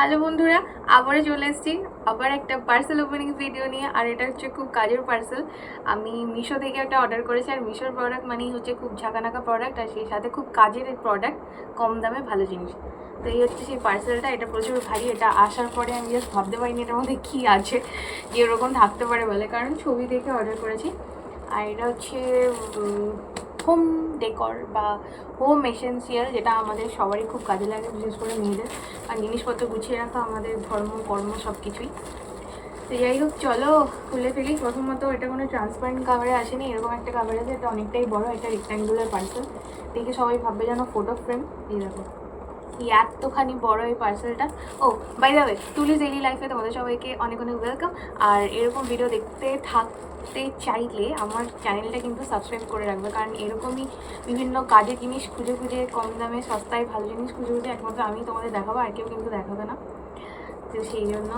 Hello বন্ধুরা, আবারও চলে এসেছি। আবার একটা পার্সেল ওপেনিং ভিডিও নিয়ে, আর এটা হচ্ছে খুব কাজের পার্সেল আমি মিশো থেকে একটা অর্ডার করেছি, আর মিশোর প্রোডাক্ট মানেই হচ্ছে খুব ঝাঁকানাকা প্রোডাক্ট আর সেই সাথে খুব কাজের প্রোডাক্ট কম দামে ভালো জিনিস। তো এই হচ্ছে সেই পার্সেলটা এটা প্রচুর ভারী, এটা আসার পরে আমি জাস্ট ভাবতে পারিনি এটার মধ্যে কী আছে, যে ওরকম থাকতে পারে বলে। কারণ ছবি দেখে অর্ডার করেছি। আর এটা হচ্ছে হোম ডেকর বা হোম এসেন্সিয়াল যেটা আমাদের সবারই খুব কাজে লাগে, বিশেষ করে মেয়েদের। আর জিনিসপত্র গুছিয়ে রাখা আমাদের ধর্ম, কর্ম সব কিছুই তো যাই হোক, চলো খুলে ফেলি। প্রথমত এটা কোনো ট্রান্সপারেন্ট কাভারে আসেনি, এরকম একটা কাভার আছে, এটা অনেকটাই বড়, এটা রেক্ট্যাঙ্গুলার পার্সেল দেখে সবাই ভাববে যেন ফটো ফ্রেম দিয়ে দেখো। এতখানি বড় এই পার্সেলটা ও বাই দ্য ওয়ে তুলি ডেইলি লাইফে তোমাদের সবাইকে অনেক অনেক ওয়েলকাম আর এরকম ভিডিও দেখতে থাকতে চাইলে আমার চ্যানেলটা কিন্তু সাবস্ক্রাইব করে রাখবে। কারণ এরকমই বিভিন্ন কাজের জিনিস খুঁজে খুঁজে, কম দামে সস্তায় ভালো জিনিস খুঁজে খুঁজে একমাত্র আমি তোমাদের দেখাবো, আর কেউ কিন্তু দেখাবে না। তো সেই জন্য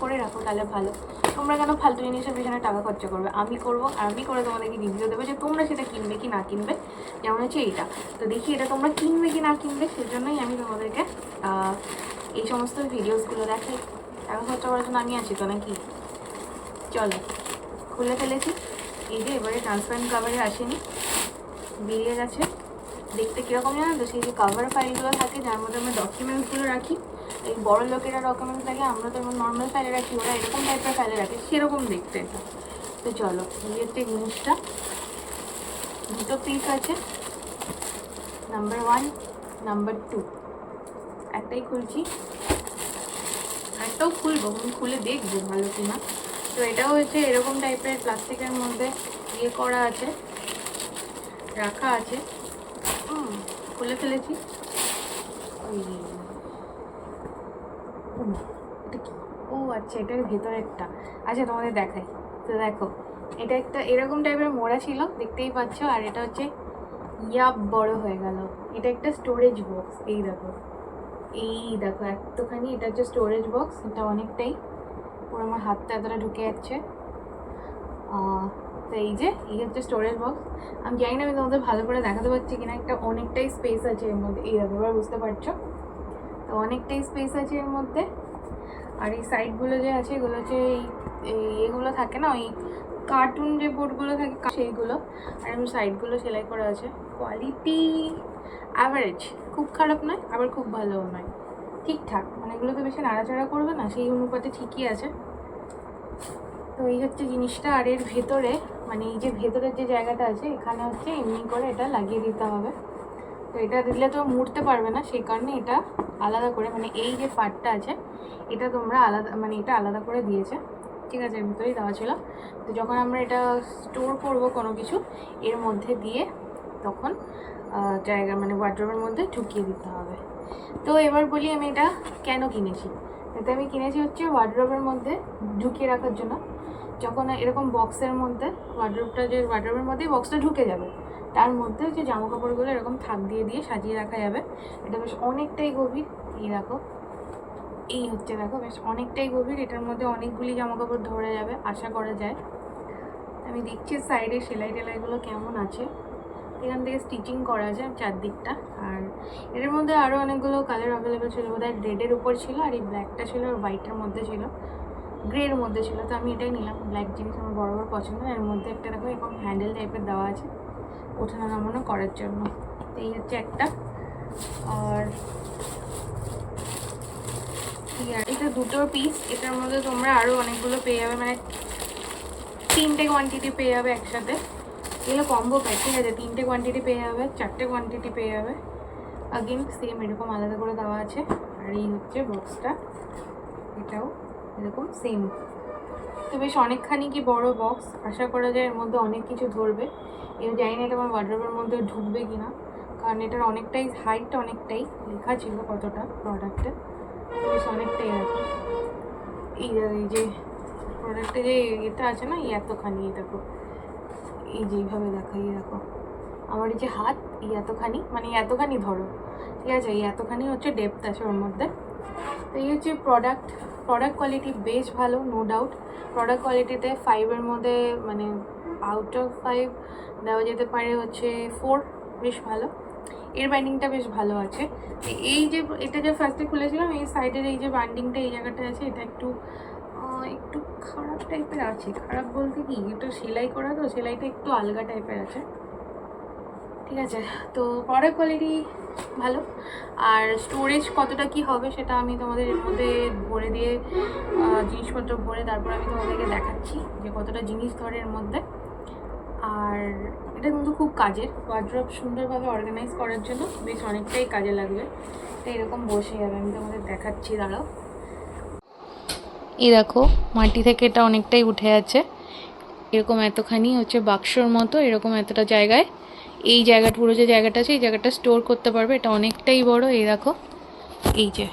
করে রাখো, তাহলে ভালো। তোমরা কেন ফালতু জিনিসের পেছনে টাকা খরচা করবে? আমি করব আর আমি করে তোমাদেরকে রিভিউ দেবো যে তোমরা সেটা কিনবে কি না কিনবে। যেমন হচ্ছে এইটা। তো দেখি এটা তোমরা কিনবে কি না কিনবে, সেজন্যই আমি তোমাদেরকে এই সমস্ত ভিডিওসগুলো দেখাই। টাকা খরচা করার জন্য আমি আছি তো নাকি? চলো, খুলে ফেলেছি। এই যে এবারে ট্রান্সপারেন্ট কাভারে আসেনি। বেরিয়ে গেছে। দেখতে কীরকম জানো তো? সেই যে কাভার ফাইলগুলো থাকে, যার মধ্যে আমরা ডকুমেন্টসগুলো রাখি। এই বড় লোকেরা ডকুমেন্টস থাকে আমরা তো এমন নর্মাল ফাইলে রাখি, ওরা এরকম টাইপের ফাইলে রাখে, সেরকম দেখতে। এটা তো চলো এই জিনিসটা দুটো পিস আছে। নাম্বার ওয়ান নাম্বার টু একটাই খুলছি। একটাও খুলবো আমি খুলে দেখব ভালো কিনা। তো এটাও হচ্ছে এরকম টাইপের প্লাস্টিকের মধ্যে ইয়ে করা আছে, রাখা আছে। খুলে ফেলেছি। ওই এটা কি? ও আচ্ছা এটার ভেতরেরটা। আচ্ছা তোমাদের দেখাই। তো দেখো, এটা একটা এরকম টাইপের মোড়া ছিল, দেখতেই পাচ্ছ, আর এটা হচ্ছে ইয়াব বড় হয়ে গেল। এটা একটা স্টোরেজ বক্স এই দেখো। এই দেখো, এতখানি এটা হচ্ছে স্টোরেজ বক্স এটা অনেকটাই। পুরো আমার হাতটা এতটা ঢুকে যাচ্ছে। তো এই যে, এই হচ্ছে স্টোরেজ বক্স আমি জানি না আমি তোমাদের ভালো করে দেখাতে পারছি কিনা, একটা অনেকটাই স্পেস আছে এর মধ্যে। এই দেখো, এবার বুঝতে পারছ? তো অনেকটাই স্পেস আছে এর মধ্যে। আর এই সাইডগুলো যে আছে, এগুলো হচ্ছে এই এগুলো থাকে না, ওই কার্টুন যে বোর্ডগুলো থাকে সেইগুলো। আর এমনি সাইডগুলো সেলাই করা আছে। কোয়ালিটি অ্যাভারেজ খুব খারাপ নয়, আবার খুব ভালোও নয়। ঠিকঠাক। মানে এগুলোকে বেশি নাড়াচাড়া করবে না, সেই অনুপাতে ঠিকই আছে। তো এই হচ্ছে জিনিসটা। আর এর ভেতরে মানে এই যে ভেতরের যে জায়গাটা আছে, এখানে হচ্ছে এমনি করে এটা লাগিয়ে দিতে হবে। তো এটা দিলে তো মুড়তে পারবে না, সেই কারণে এটা আলাদা করে মানে এই যে পার্টটা আছে, এটা তোমরা আলাদা মানে এটা আলাদা করে দিয়েছে। ঠিক আছে, এর ভিতরেই দেওয়া ছিল। তো যখন আমরা এটা স্টোর করব কোনো কিছু, এর মধ্যে দিয়ে তখন জায়গা মানে ওয়ার্ড্রোবের মধ্যে ঢুকিয়ে দিতে হবে। তো এবার বলি আমি এটা কেন কিনেছি? এটা আমি কিনেছি হচ্ছে ওয়ার্ড্রোবের মধ্যে ঢুকিয়ে রাখার জন্য। যখন এরকম বক্সের মধ্যে ওয়ার্ড্রোবটা যে ওয়ার্ড্রোবের মধ্যেই বক্সটা ঢুকে যাবে তার মধ্যে যে জামা কাপড়গুলো এরকম থাক দিয়ে দিয়ে সাজিয়ে রাখা যাবে, এটা বেশ অনেকটাই গভীর। এই দেখো, এই হচ্ছে দেখো, বেশ অনেকটাই গভীর। এটার মধ্যে অনেকগুলি জামা কাপড় ধরে যাবে, আশা করা যায়। আমি দেখছি সাইডে সেলাই টেলাইগুলো কেমন আছে। এখান থেকে স্টিচিং করা আছে চারদিকটা। আর এটার মধ্যে আরও অনেকগুলো কালার অ্যাভেলেবেল ছিল বোধ হয় রেডের উপর ছিল, আর এই ব্ল্যাকটা ছিল আর হোয়াইটের মধ্যে ছিল। গ্রের মধ্যে ছিল, তো আমি এটাই নিলাম। ব্ল্যাক জিনিস আমার বড় বড় পছন্দ এর মধ্যে একটা দেখো এরকম হ্যান্ডেল টাইপের দেওয়া আছে। ওঠানো নামানো করার জন্য। এই হচ্ছে একটা। আর এটা দুটো পিস এটার মধ্যে তোমরা আরও অনেকগুলো পেয়ে যাবে। মানে তিনটে কোয়ান্টিটি পেয়ে যাবে একসাথে। এগুলো কম্বো প্যাক ঠিক আছে? তিনটে কোয়ান্টিটি পেয়ে যাবে, চারটে কোয়ান্টিটি পেয়ে যাবে। আগেন সেম এরকম আলাদা করে দেওয়া আছে। আর এই হচ্ছে বক্সটা এটাও এরকম সেম তো বেশ অনেকখানি কি বড় বক্স আশা করা যায় এর মধ্যে অনেক কিছু ধরবে। এবার জানি না এটা আমার ওয়ার্ড্রোবের মধ্যে ঢুকবে কি না কারণ এটার অনেকটাই হাইটটা অনেকটাই লেখা ছিল কতটা প্রোডাক্টে বেশ অনেকটাই আছে এই যে- প্রোডাক্টে যে এটা আছে না, এই এতখানি দেখো এই যে এইভাবে দেখো এই দেখো। আমার এই যে হাত, এই এতখানি মানে এতখানি ধরো। ঠিক আছে, এই এতখানি হচ্ছে ডেপথ আছে ওর মধ্যে। তো এই হচ্ছে প্রোডাক্ট প্রোডাক্ট কোয়ালিটি বেশ ভালো নো ডাউট প্রোডাক্ট কোয়ালিটিতে ফাইভের মধ্যে মানে আউট অফ ফাইভ দেওয়া যেতে পারে হচ্ছে ফোর বেশ ভালো। এর বাইন্ডিংটা বেশ ভালো আছে। এই যে, এটা যে ফার্স্টে খুলেছিলাম, এই সাইডের এই যে বাইন্ডিংটা এই জায়গাটা আছে, এটা একটু একটু খারাপ টাইপের আছে। খারাপ বলতে কি? একটু সেলাই করা তো, সেলাইটা একটু আলগা টাইপের আছে। ঠিক আছে? তো পরের কোয়ালিটি ভালো। আর স্টোরেজ কতটা কি হবে সেটা আমি তোমাদের এর মধ্যে ভরে দিয়ে জিনিসপত্র ভরে তারপর আমি তোমাদেরকে দেখাচ্ছি যে কতটা জিনিস ধরে এর মধ্যে। আর এটা কিন্তু খুব কাজের। ওয়ার্ড্রপ সুন্দরভাবে অর্গানাইজ করার জন্য বেশ অনেকটাই কাজে লাগবে। তো এরকম বসে যাবে। আমি তোমাদের দেখাচ্ছি, দাঁড়াও। এই দেখো, মাটি থেকে এটা অনেকটাই উঠে আছে। এরকম এতখানি হচ্ছে বাক্সর মতো, এরকম এতটা জায়গায়। এই জায়গা, পুরো যে জায়গাটা আছে, এই জায়গাটা স্টোর করতে পারবে। এটা অনেকটাই বড়, এই দেখো। এই যে,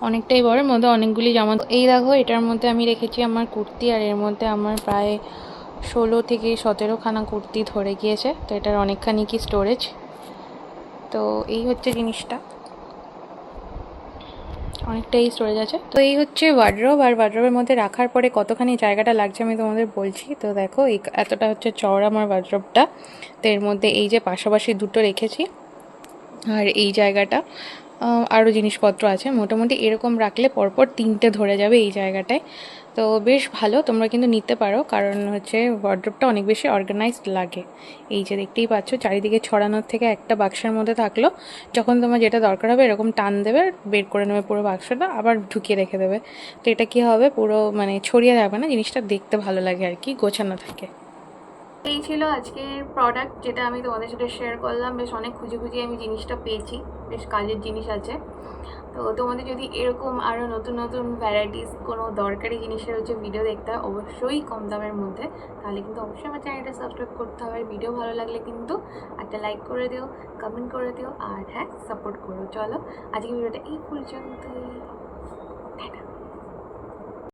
অনেকটাই বড়, এর মধ্যে অনেকগুলি জামা। এই দেখো, এটার মধ্যে আমি রেখেছি আমার কুর্তি, আর এর মধ্যে আমার প্রায় ষোলো থেকে সতেরো খানা কুর্তি ধরে গিয়েছে। তো এটার অনেকখানি কি স্টোরেজ তো এই হচ্ছে জিনিসটা। অনেকটাই স্টোরেজ আছে তো এই হচ্ছে ওয়ার্ড্রোব আর ওয়ার্ড্রোবের মধ্যে রাখার পরে কতখানি জায়গাটা লাগছে আমি তোমাদের বলছি। তো দেখো, এই এতটা হচ্ছে চওড়া আমার ওয়ার্ড্রোবটা তো এর মধ্যে এই যে পাশাপাশি দুটো রেখেছি। আর এই জায়গাটা আরও জিনিসপত্র আছে। মোটামুটি এরকম রাখলে পরপর তিনটে ধরে যাবে এই জায়গাটায়। তো বেশ ভালো, তোমরা কিন্তু নিতে পারো। কারণ হচ্ছে ওয়ার্ড্রপটা অনেক বেশি অর্গানাইজড লাগে। এই যে দেখতেই পাচ্ছ, চারিদিকে ছড়ানোর থেকে একটা বাক্সের মধ্যে থাকল। যখন তোমার যেটা দরকার হবে এরকম টান দেবে, বের করে নেবে পুরো বাক্সটা, আবার ঢুকিয়ে রেখে দেবে। তো এটা কি হবে, পুরো মানে ছড়িয়ে যাবে না, জিনিসটা দেখতে ভালো লাগে আর কি, গোছানো থাকে। এই ছিল আজকের প্রোডাক্ট যেটা আমি তোমাদের সাথে শেয়ার করলাম। বেশ অনেক খুঁজে খুঁজে আমি জিনিসটা পেয়েছি। বেশ কাজের জিনিস আছে। তো তোমাদের যদি এরকম আরও নতুন নতুন ভ্যারাইটিস কোনো দরকারি জিনিসের হচ্ছে ভিডিও দেখতে হয়, অবশ্যই কম দামের মধ্যে। তাহলে কিন্তু অবশ্যই আমার চ্যানেলটা সাবস্ক্রাইব করতে হবে। ভিডিও ভালো লাগলে কিন্তু একটা লাইক করে দিও কমেন্ট করে দিও, আর হ্যাঁ সাপোর্ট করো। চলো আজকে ভিডিওটা এই পর্যন্তই।